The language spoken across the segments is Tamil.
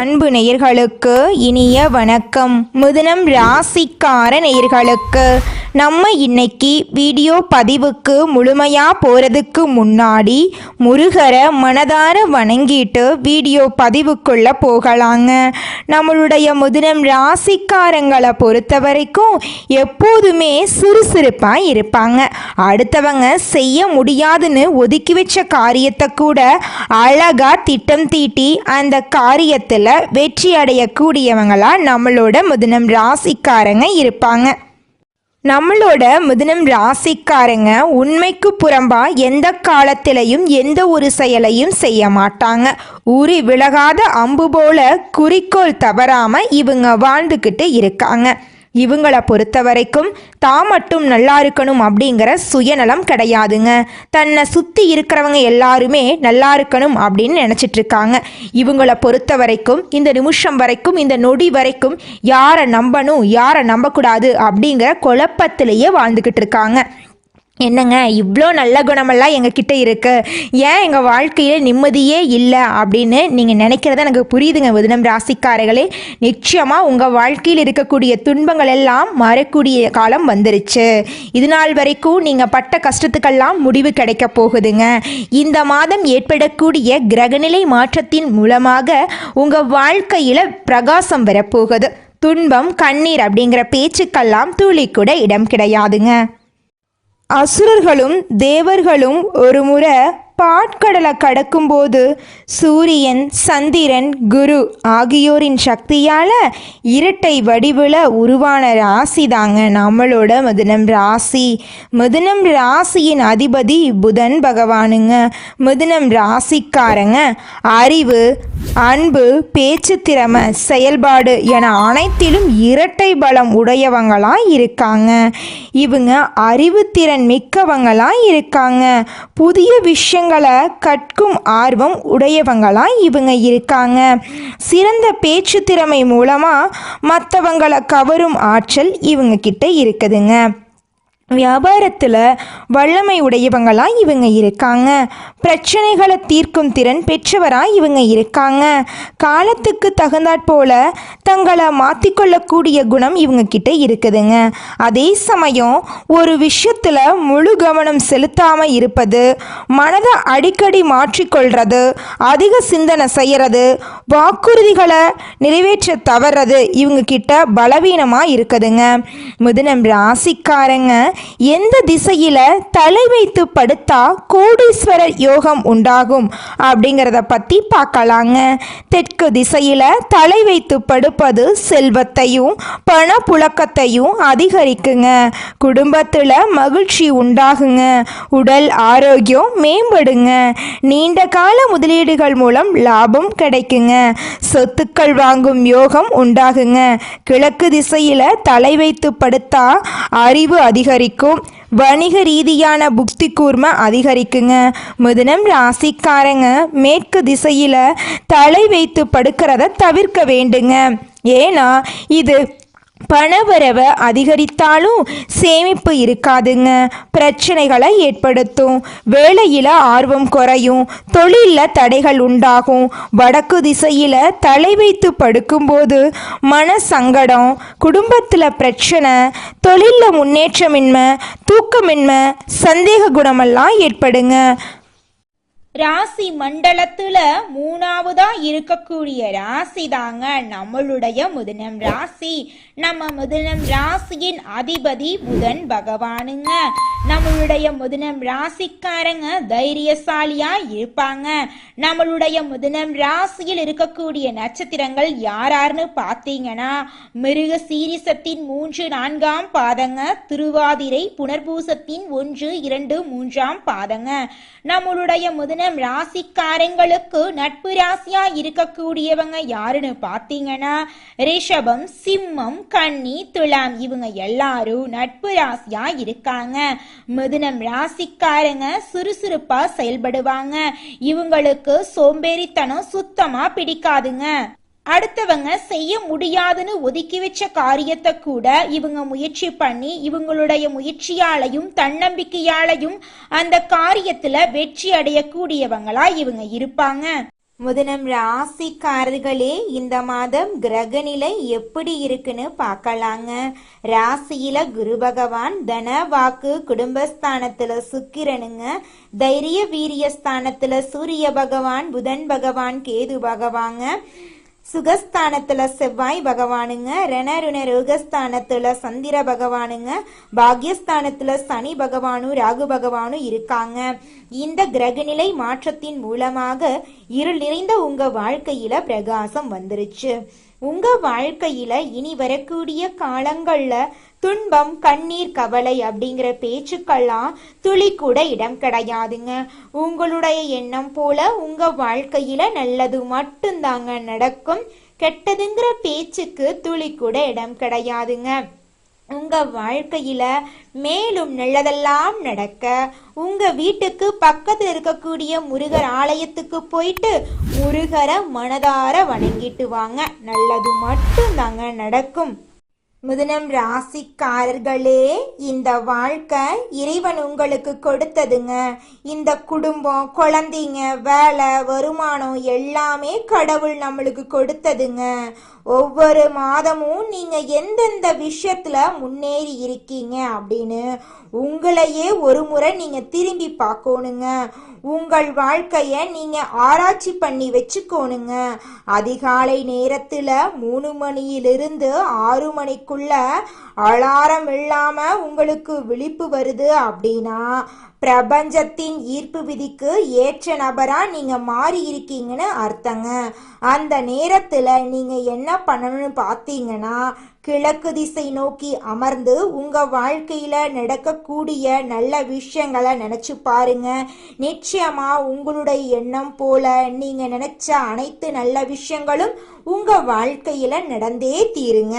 அன்பு நேயர்களுக்கு இனிய வணக்கம். மிதுனம் ராசிக்கார நேயர்களுக்கு நம்ம இன்னைக்கு வீடியோ பதிவுக்கு முழுமையாக போகிறதுக்கு முன்னாடி முருகரை மனதார வணங்கிட்டு வீடியோ பதிவுக்குள்ளே போகலாங்க. நம்மளுடைய முதினம் ராசிக்காரங்களை பொறுத்த வரைக்கும் எப்போதுமே சுறுசுறுப்பாக இருப்பாங்க. அடுத்தவங்க செய்ய முடியாதுன்னு ஒதுக்கி வச்ச காரியத்தை கூட அழகாக திட்டம் தீட்டி அந்த காரியத்தில் வெற்றி அடையக்கூடியவங்களா நம்மளோட முதனம் ராசிக்காரங்க இருப்பாங்க. நம்மளோட முதனம் ராசிக்காரங்க உண்மைக்கு புறம்பா எந்த காலத்திலையும் எந்த ஒரு செயலையும் செய்ய மாட்டாங்க. உரி விலகாத அம்பு போல குறிக்கோள் தவறாம இவங்க வாழ்ந்துக்கிட்டு இருக்காங்க. இவங்கள பொறுத்த வரைக்கும் தான் மட்டும் நல்லா இருக்கணும் அப்படிங்கிற சுயநலம் கிடையாதுங்க. தன்னை சுற்றி இருக்கிறவங்க எல்லாருமே நல்லா இருக்கணும் அப்படின்னு நினச்சிட்டு இருக்காங்க. இவங்கள பொறுத்த வரைக்கும் இந்த நிமிஷம் வரைக்கும் இந்த நொடி வரைக்கும் யாரை நம்பணும் யாரை நம்பக்கூடாது அப்படிங்கிற குழப்பத்திலேயே வாழ்ந்துக்கிட்டு இருக்காங்க. என்னங்க இவ்வளோ நல்ல குணமெல்லாம் எங்ககிட்ட இருக்குது ஏன் எங்கள் வாழ்க்கையில் நிம்மதியே இல்லை அப்படின்னு நீங்கள் நினைக்கிறத எனக்கு புரியுதுங்க மிதுனம் ராசிக்காரர்களே. நிச்சயமாக உங்கள் வாழ்க்கையில் இருக்கக்கூடிய துன்பங்கள் எல்லாம் மறக்கூடிய காலம் வந்துருச்சு. இது நாள் வரைக்கும் நீங்கள் பட்ட கஷ்டத்துக்கெல்லாம் முடிவு கிடைக்க போகுதுங்க. இந்த மாதம் ஏற்படக்கூடிய கிரகநிலை மாற்றத்தின் மூலமாக உங்கள் வாழ்க்கையில் பிரகாசம் வரப்போகுது. துன்பம் கண்ணீர் அப்படிங்கிற பேச்சுக்கெல்லாம் துளி கூட இடம் கிடையாதுங்க. அசுரர்களும் தேவர்களும் ஒரு முறை பாட்கடலை கடக்கும்போது சூரியன் சந்திரன் குரு ஆகியோரின் சக்தியால் இரட்டை வடிவில் உருவான ராசி தாங்க. நம்மளோட மிதுனம் ராசி. மிதுனம் ராசியின் அதிபதி புதன் பகவானுங்க. மிதுனம் ராசிக்காரங்க அறிவு அன்பு பேச்சு திறமை செயல்பாடு என அனைத்திலும் இரட்டை பலம் உடையவங்களாக இருக்காங்க. இவங்க அறிவுத்திறன் மிக்கவங்களாக இருக்காங்க. புதிய விஷயம் விஷயங்களை கற்கும் ஆர்வம் உடையவங்களாம் இவங்க இருக்காங்க. சிறந்த பேச்சு திறமை மூலமாக மற்றவங்களை கவரும் ஆற்றல் இவங்க கிட்ட இருக்குதுங்க. வியாபாரத்தில் வல்லமை உடையவங்களாக இவங்க இருக்காங்க. பிரச்சனைகளை தீர்க்கும் திறன் பெற்றவராக இவங்க இருக்காங்க. காலத்துக்கு தகுந்தாற்போல் தங்களை மாற்றிக்கொள்ளக்கூடிய குணம் இவங்க கிட்ட இருக்குதுங்க. அதே சமயம் ஒரு விஷயத்தில் முழு கவனம் செலுத்தாமல் இருப்பது மனதை அடிக்கடி மாற்றிக்கொள்வது அதிக சிந்தனை செய்கிறது வாக்குறுதிகளை நிறைவேற்ற தவறது இவங்க கிட்ட பலவீனமாக இருக்குதுங்க. மிதுனம் ராசிக்காரங்க எந்த திசையில் தலை வைத்து படுத்தா கோடீஸ்வரர் யோகம் உண்டாகும் அப்படிங்கிறத பற்றி பார்க்கலாங்க. தெற்கு திசையில் தலை வைத்து படுப்பது செல்வத்தையும் பணப்புழக்கத்தையும் அதிகரிக்குங்க. குடும்பத்தில் மகிழ்ச்சி உண்டாகுங்க. உடல் ஆரோக்கியம் மேம்படுங்க. நீண்ட கால முதலீடுகள் மூலம் லாபம் கிடைக்குங்க. சொத்துக்கள் வாங்கும் யோகம் உண்டாகுங்க. கிழக்கு திசையில் தலை வைத்து படுத்தா அறிவு அதிகரிக்கும். வணிக ரீதியான புக்தி கூர்மை அதிகரிக்குங்க. மிதுனம் ராசிக்காரங்க மேற்கு திசையில் தலை வைத்து படுக்கிறத தவிர்க்க வேண்டுங்க. ஏன்னா இது பணவரவை அதிகரித்தாலும் சேமிப்பு இருக்காதுங்க. பிரச்சனைகளை ஏற்படுத்தும். வேலையில் ஆர்வம் குறையும். தொழிலில் தடைகள் உண்டாகும். வடக்கு திசையில் தலை வைத்து படுக்கும்போது மன சங்கடம் குடும்பத்தில் பிரச்சனை தொழிலில் முன்னேற்றமின்மை தூக்கமின்மை சந்தேக குணமெல்லாம் ஏற்படுங்க. ராசி மண்டலத்துல மூணாவதா இருக்கக்கூடிய ராசி தாங்க நம்மளுடைய முதனம் ராசி. நம்ம முதனம் ராசியின் அதிபதி புதன் பகவானுங்க. நம்மளுடைய முதனம் ராசிக்காரங்க தைரியசாலியா இருப்பாங்க. நம்மளுடைய முதனம் ராசியில் இருக்கக்கூடிய நட்சத்திரங்கள் யாராருன்னு பார்த்தீங்கன்னா மிருக சீரிசத்தின் மூன்று நான்காம் பாதங்க திருவாதிரை புனர்பூசத்தின் ஒன்று இரண்டு மூன்றாம் பாதங்க. நம்மளுடைய முதனம் ராசிக்காரங்களுக்கு நட்பு ராசியா இருக்கக்கூடியவங்க யாருன்னு பார்த்தீங்கன்னா ரிஷபம் சிம்மம் கன்னி துலாம். இவங்க எல்லாரும் நட்பு ராசியா இருக்காங்க. மிதுனம் ராசிக்காரங்க சுறுசுறுப்பா செயல்படுவாங்க. இவங்களுக்கு சோம்பேறித்தனம் சுத்தமா பிடிக்காதுங்க. அடுத்தவங்க செய்ய முடியாதுன்னு ஒதுக்கி வச்ச காரியத்தை கூட இவங்க முயற்சி பண்ணி இவங்களுடைய முயற்சியாலையும் தன்னம்பிக்கையாலையும் அந்த காரியத்துல வெற்றி அடையக்கூடியவங்களா இவங்க இருப்பாங்க. முதனம் ராசிக்காரர்களே இந்த மாதம் கிரகநிலை எப்படி இருக்குன்னு பார்க்கலாங்க. ராசியில குரு பகவான் தன வாக்கு குடும்பஸ்தானத்துல சுக்கிரனுங்க. தைரிய வீரிய ஸ்தானத்துல சூரிய பகவான் புதன் பகவான் கேது பகவாங்க. சுகஸ்தானத்துல செவ்வாய் பகவானுங்க ரணருண ரோகஸ்தானத்துல சந்திர பகவானுங்க பாக்யஸ்தானத்துல சனி பகவானும் ராகு பகவானும் இருக்காங்க. இந்த கிரகநிலை மாற்றத்தின் மூலமாக இருள் நிறைந்த உங்க வாழ்க்கையில பிரகாசம் வந்துருச்சு. உங்க வாழ்க்கையில இனி வரக்கூடிய காலங்கள்ல துன்பம் கண்ணீர் கவலை அப்படிங்கிற பேச்சுக்கெல்லாம் துளி கூட இடம் கிடையாதுங்க. உங்களுடைய எண்ணம் போல உங்க வாழ்க்கையில நல்லது மட்டும்தாங்க நடக்கும். கெட்டதுங்கிற பேச்சுக்கு துளி கூட இடம் கிடையாதுங்க. உங்க வாழ்க்கையில மேலும் நல்லதெல்லாம் நடக்க உங்க வீட்டுக்கு பக்கத்துல இருக்கக்கூடிய முருகர் ஆலயத்துக்கு போயிட்டு முருகரை மனதார வணங்கிட்டு வாங்க. நல்லது மட்டும்தாங்க நடக்கும். முதனம் ராசிக்காரர்களே இந்த வாழ்க்கை இறைவன் உங்களுக்கு கொடுத்ததுங்க. இந்த குடும்பம் குழந்தைங்க வேலை வருமானம் எல்லாமே கடவுள் நம்மளுக்கு கொடுத்ததுங்க. ஒவ்வொரு மாதமும் நீங்க எந்தெந்த விஷயத்துல முன்னேறி இருக்கீங்க அப்படின்னு உங்களையே ஒரு முறை நீங்க திரும்பி பார்க்கணுங்க. உங்கள் வாழ்க்கைய நீங்க ஆராய்ச்சி பண்ணி வச்சுக்கோணுங்க. அதிகாலை நேரத்துல மூணு மணியிலிருந்து ஆறு மணிக்குள்ள அலாரம் இல்லாம உங்களுக்கு விழிப்பு வருது அப்படின்னா பிரபஞ்சத்தின் ஈர்ப்பு விதிக்கு ஏற்ற நபரா நீங்க மாறி இருக்கீங்கன்னு அர்த்தங்க. அந்த நேரத்துல நீங்க என்ன பண்ணணும்னு பார்த்தீங்கன்னா கிழக்கு திசை நோக்கி அமர்ந்து உங்க வாழ்க்கையில நடக்கக்கூடிய நல்ல விஷயங்களை நினைச்சு பாருங்க. நிச்சயமா உங்களுடைய எண்ணம் போல நீங்க நினைச்ச அனைத்து நல்ல விஷயங்களும் உங்க வாழ்க்கையில நடந்தே தீருங்க.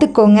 கத்துக்கோங்க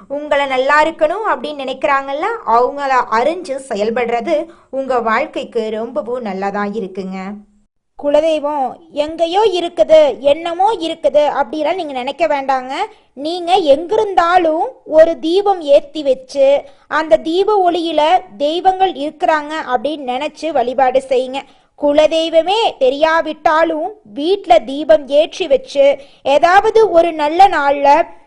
உங்களை நல்லா இருக்கணும் அப்படின்னு நினைக்கிறாங்கல்ல அவங்கள அறிஞ்சு செயல்படுறது உங்க வாழ்க்கைக்கு ரொம்பவும் நல்லதா இருக்குங்க. குலதெய்வம் எங்கேயோ இருக்குது என்னமோ இருக்குது அப்படிலாம் நீங்கள் நினைக்க வேண்டாங்க. நீங்கள் எங்கிருந்தாலும் ஒரு தீபம் ஏற்றி வச்சு அந்த தீப ஒளியில் தெய்வங்கள் இருக்கிறாங்க அப்படின்னு நினச்சி வழிபாடு செய்யுங்க. குலதெய்வமே தெரியாவிட்டாலும் வீட்டில் தீபம் ஏற்றி வச்சு ஏதாவது ஒரு நல்ல நாளில்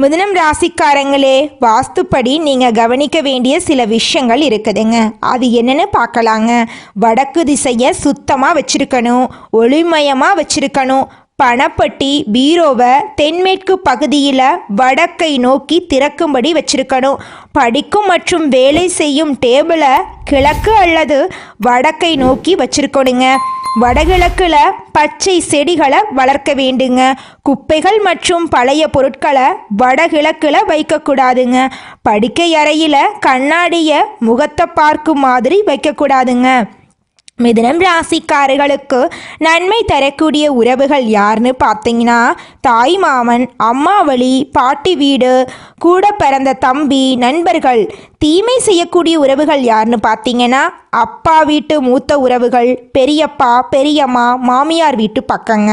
மிதுனம் ராசிக்காரங்களே வாஸ்துப்படி நீங்கள் கவனிக்க வேண்டிய சில விஷயங்கள் இருக்குதுங்க. அது என்னென்னு பார்க்கலாங்க. வடக்கு திசையை சுத்தமாக வச்சுருக்கணும். ஒளிமயமாக வச்சுருக்கணும். பணப்பட்டி பீரோவை தென்மேற்கு பகுதியில் வடக்கை நோக்கி திறக்கும்படி வச்சிருக்கணும். படிக்கும் மற்றும் வேலை செய்யும் டேபிளை கிழக்கு அல்லது வடக்கை நோக்கி வச்சிருக்கணுங்க. வடகிழக்கில் பச்சை செடிகளை வளர்க்க வேண்டுங்க. குப்பைகள் மற்றும் பழைய பொருட்களை வடகிழக்கில் வைக்கக்கூடாதுங்க. படுக்கை அறையில் கண்ணாடியை முகத்தை பார்க்கும் மாதிரி வைக்கக்கூடாதுங்க. மிதுனம் ராசிக்காரர்களுக்கு நன்மை தரக்கூடிய உறவுகள் யாருன்னு பார்த்தீங்கன்னா தாய் மாமன் அம்மாவளி பாட்டி வீடு கூட பிறந்த தம்பி நண்பர்கள் தீமை செய்யக்கூடிய உறவுகள் யாருன்னு பார்த்தீங்கன்னா அப்பா வீட்டு மூத்த உறவுகள் பெரியப்பா பெரியம்மா மாமியார் வீட்டு பக்கங்க.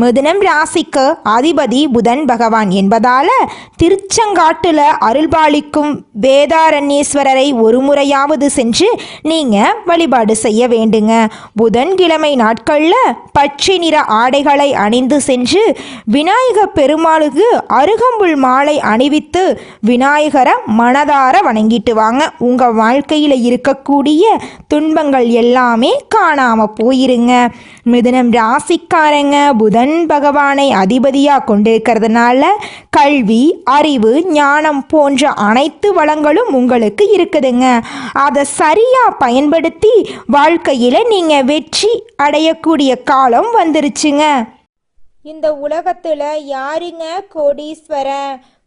மிதுனம் ராசிக்கு அதிபதி புதன் பகவான் என்பதால் திருச்செங்காட்டில் அருள்பாலிக்கும் வேதாரண்யேஸ்வரரை ஒரு முறையாவது சென்று நீங்கள் வழிபாடு செய்ய வேண்டுங்க. புதன்கிழமை நாட்களில் பச்சை நிற ஆடைகளை அணிந்து சென்று விநாயக பெருமாளுக்கு அருகம்புல் மாலை அணிவித்து விநாயகரை மனதார வணங்கிட்டு வாங்க. உங்கள் வாழ்க்கையில் இருக்கக்கூடிய துன்பங்கள் எல்லாமே காணாமல் போயிருங்க. மிதுனம் ராசிக்காரங்க புதன் பகவானை அதிபதியாக கொண்டிருக்கிறதுனால கல்வி அறிவு ஞானம் போன்ற அனைத்து வளங்களும் உங்களுக்கு இருக்குதுங்க. அதை சரியாக பயன்படுத்தி வாழ்க்கையில் நீங்கள் வெற்றி அடையக்கூடிய காலம் வந்துருச்சுங்க. இந்த உலகத்தில் யாருங்க கோடீஸ்வரன்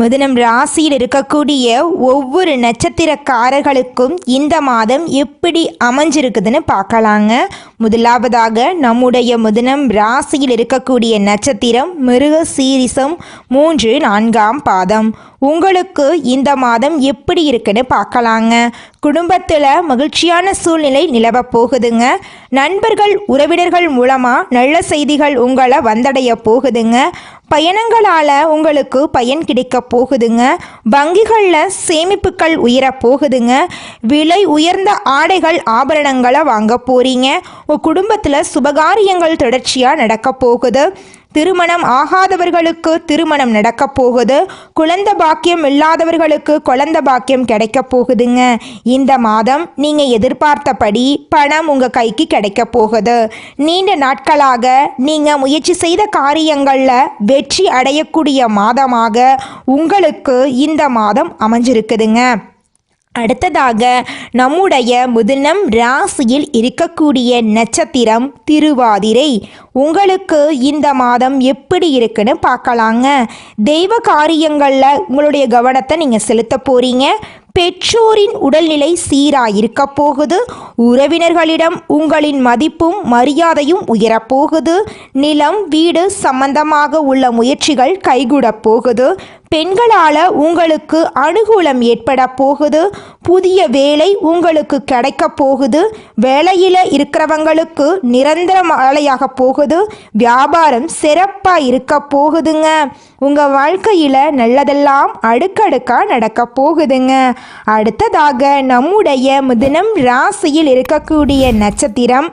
மிதுனம் ராசியில் இருக்கக்கூடிய ஒவ்வொரு நட்சத்திரக்காரர்களுக்கும் இந்த மாதம் எப்படி அமைஞ்சிருக்குதுன்னு பார்க்கலாங்க. முதலாவதாக நம்முடைய மிதுனம் ராசியில் இருக்கக்கூடிய நட்சத்திரம் மிருக சீரிசம் மூன்று நான்காம் பாதம். உங்களுக்கு இந்த மாதம் எப்படி இருக்குன்னு பார்க்கலாங்க. குடும்பத்தில் மகிழ்ச்சியான சூழ்நிலை நிலவ போகுதுங்க. நண்பர்கள் உறவினர்கள் மூலமாக நல்ல செய்திகள் உங்களை வந்தடைய போகுதுங்க. பயணங்களால் உங்களுக்கு பயன் கிடைக்க போகுதுங்க. வங்கிகளில் சேமிப்புகள் உயர போகுதுங்க. விலை உயர்ந்த ஆடைகள் ஆபரணங்களை வாங்க போகிறீங்க உங்கள் குடும்பத்தில் சுபகாரியங்கள் தொடர்ச்சியாக நடக்க போகுது. திருமணம் ஆகாதவர்களுக்கு திருமணம் நடக்கப் போகுது. குழந்த பாக்கியம் இல்லாதவர்களுக்கு குழந்த பாக்கியம் கிடைக்க போகுதுங்க. இந்த மாதம் நீங்கள் எதிர்பார்த்தபடி பணம் உங்கள் கைக்கு கிடைக்க போகுது. நீண்ட நாட்களாக நீங்கள் முயற்சி செய்த காரியங்களில் வெற்றி அடையக்கூடிய மாதமாக உங்களுக்கு இந்த மாதம் அமைஞ்சிருக்குதுங்க. அடுத்ததாக நம்முடைய முதலம் ராசியில் இருக்கக்கூடிய நட்சத்திரம் திருவாதிரை. உங்களுக்கு இந்த மாதம் எப்படி இருக்குன்னு பார்க்கலாங்க. தெய்வ காரியங்களில் உங்களுடைய கவனத்தை நீங்கள் செலுத்த போகிறீங்க பெற்றோரின் உடல்நிலை சீராயிருக்க போகுது. உறவினர்களிடம் உங்களின் மதிப்பும் மரியாதையும் உயரப்போகுது நிலம் வீடு சம்பந்தமாக உள்ள முயற்சிகள் கைகூடப் போகுது. பெண்களால் உங்களுக்கு அனுகூலம் ஏற்பட போகுது. புதிய வேலை உங்களுக்கு கிடைக்க போகுது. வேலையில் இருக்கிறவங்களுக்கு நிரந்தர வேலையாக போகுது. வியாபாரம் சிறப்பாக இருக்க போகுதுங்க. உங்கள் வாழ்க்கையில் நல்லதெல்லாம் அடுக்கடுக்காக நடக்க போகுதுங்க. அடுத்ததாக நம்முடைய மிதுனம் ராசியில் இருக்கக்கூடிய நட்சத்திரம்.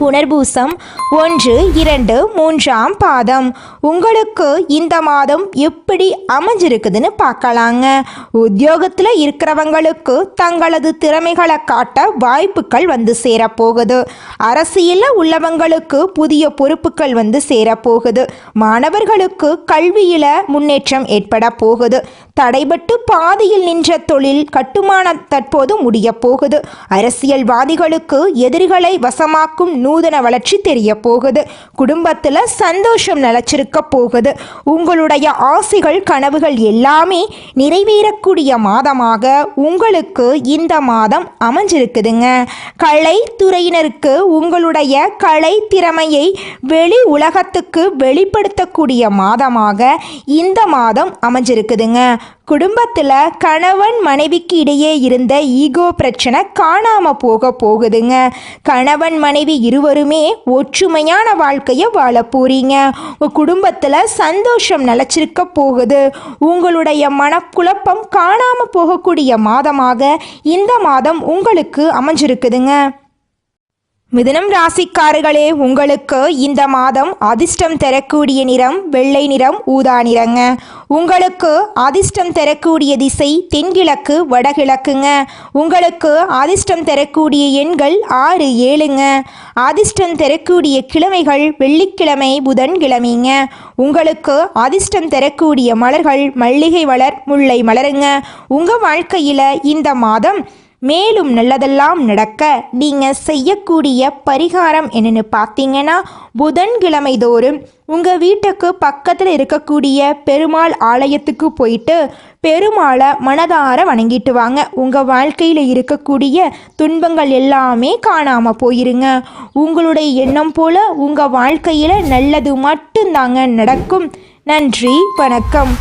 புனர்பூசம் ஒன்று இரண்டு மூன்றாம் பாதம். உங்களுக்கு இந்த மாதம் எப்படி அமைஞ்சிருக்குதுன்னு பார்க்கலாங்க. உத்தியோகத்தில் இருக்கிறவங்களுக்கு தங்களது திறமைகளை காட்ட வாய்ப்புகள் வந்து சேரப்போகுது. அரசியலில் உள்ளவங்களுக்கு புதிய பொறுப்புகள் வந்து சேரப்போகுது. மாணவர்களுக்கு கல்வியில் முன்னேற்றம் ஏற்பட போகுது. தடைபட்டு பாதியில் நின்ற தொழில் கட்டுமானம் தற்போது முடிய போகுது. அரசியல்வாதிகளுக்கு எதிரிகளை வசமாக்கும் நூதன வளர்ச்சி தெரிய போகுது. குடும்பத்தில் சந்தோஷம் நிலச்சிருக்க போகுது. உங்களுடைய ஆசைகள் கனவுகள் எல்லாமே நிறைவேறக்கூடிய மாதமாக உங்களுக்கு இந்த மாதம் அமைஞ்சிருக்குதுங்க. கலை துறையினருக்கு உங்களுடைய கலை திறமையை வெளி உலகத்துக்கு வெளிப்படுத்தக்கூடிய மாதமாக இந்த மாதம் அமைஞ்சிருக்குதுங்க. குடும்பத்தில் கணவன் மனைவிக்கு இடையே இருந்த ஈகோ பிரச்சனை காணாமல் போக போகுதுங்க. கணவன் மனைவி இருவருமே ஒற்றுமையான வாழ்க்கையை வாழ போறீங்க. உங்கள் குடும்பத்தில் சந்தோஷம் நிலச்சிருக்க போகுது. உங்களுடைய மனக்குழப்பம் காணாம போகக்கூடிய மாதமாக இந்த மாதம் உங்களுக்கு அமைஞ்சிருக்குதுங்க. மிதுனம் ராசிக்காரர்களே உங்களுக்கு இந்த மாதம் அதிர்ஷ்டம் தரக்கூடிய நிறம் வெள்ளை நிறம் ஊதா நிறங்க. உங்களுக்கு அதிர்ஷ்டம் தரக்கூடிய திசை தென்கிழக்கு வடகிழக்குங்க. உங்களுக்கு அதிர்ஷ்டம் தரக்கூடிய எண்கள் ஆறு ஏழுங்க. அதிர்ஷ்டம் தரக்கூடிய கிழமைகள் வெள்ளிக்கிழமை புதன்கிழமைங்க. உங்களுக்கு அதிர்ஷ்டம் தரக்கூடிய மலர்கள் மல்லிகை மலர் முல்லை மலருங்க. உங்கள் வாழ்க்கையில் இந்த மாதம் மேலும் நல்லதெல்லாம் நடக்க நீங்கள் செய்யக்கூடிய பரிகாரம் என்னென்னு பார்த்தீங்கன்னா புதன்கிழமை தோறும் உங்கள் வீட்டுக்கு பக்கத்தில் இருக்கக்கூடிய பெருமாள் ஆலயத்துக்கு போயிட்டு பெருமாளை மனதார வணங்கிட்டு வாங்க. உங்கள் வாழ்க்கையில் இருக்கக்கூடிய துன்பங்கள் எல்லாமே காணாமல் போயிருங்க. உங்களுடைய எண்ணம் போல் உங்கள் வாழ்க்கையில் நல்லது மட்டும்தாங்க நடக்கும். நன்றி வணக்கம்.